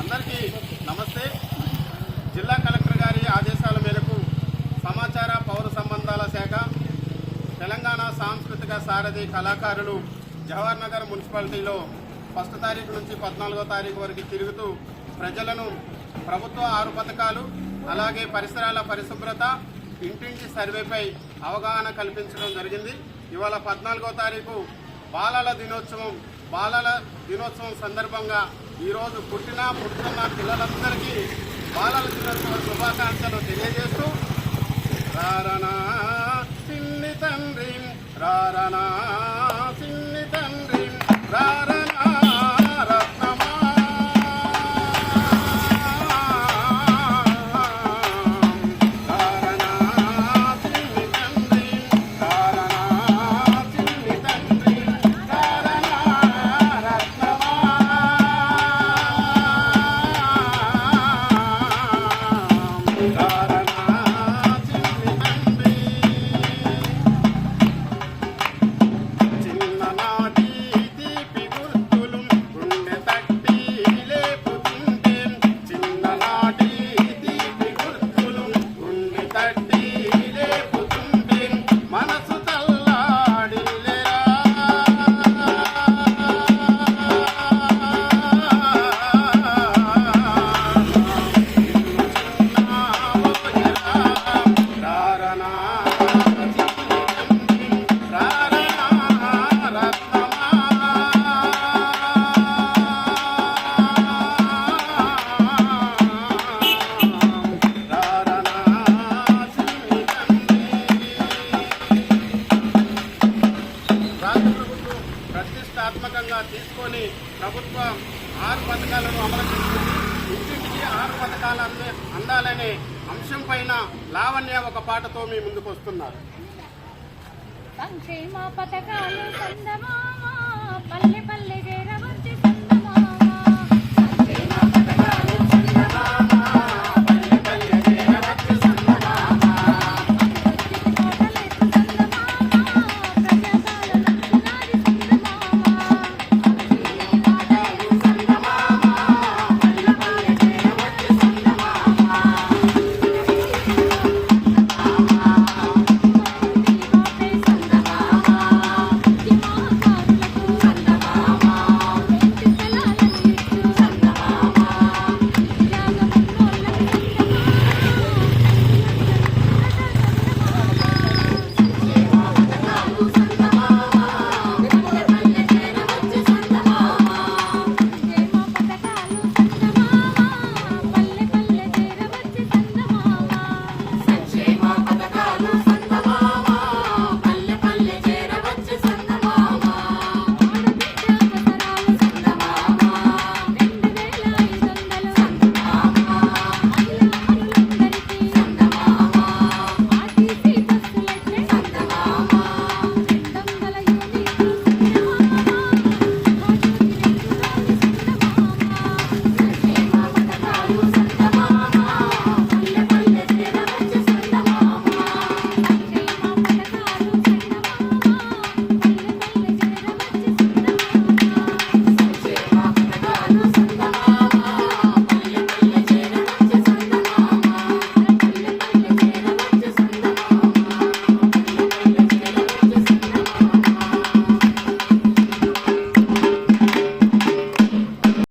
అందరికీ నమస్తే. జిల్లా కలెక్టర్ గారి ఆదేశాల మేరకు సమాచార పౌర సంబంధాల శాఖ తెలంగాణ సాంస్కృతిక సారథి కళాకారులు జవహర్ నగర్ మున్సిపాలిటీలో ఫస్ట్ తారీఖు నుంచి పద్నాలుగో తారీఖు వరకు తిరుగుతూ ప్రజలను ప్రభుత్వ ఆరు పథకాలు అలాగే పరిసరాల పరిశుభ్రత ఇంటింటి సర్వేపై అవగాహన కల్పించడం జరిగింది. ఇవాళ పద్నాలుగో తారీఖు బాలల దినోత్సవం బాలల దినోత్సవం సందర్భంగా ఈరోజు పుట్టిన పుడుతున్న పిల్లలందరికీ బాలల దినోత్సవ శుభాకాంక్షలు తెలియజేస్తూ రారనా చిన్ని తండ్రి రారనా. ప్రతిష్టాత్మకంగా తీసుకొని ప్రభుత్వం ఆరు పథకాలను అమలు చేస్తుంది ఇంటింటికి ఆరు పథకాలు అందే అందాలనే అంశం పైన లావణ్య ఒక పాటతో మీ ముందుకు వస్తున్నారు. సంక్షేమ పథకాలు పల్లె పల్లె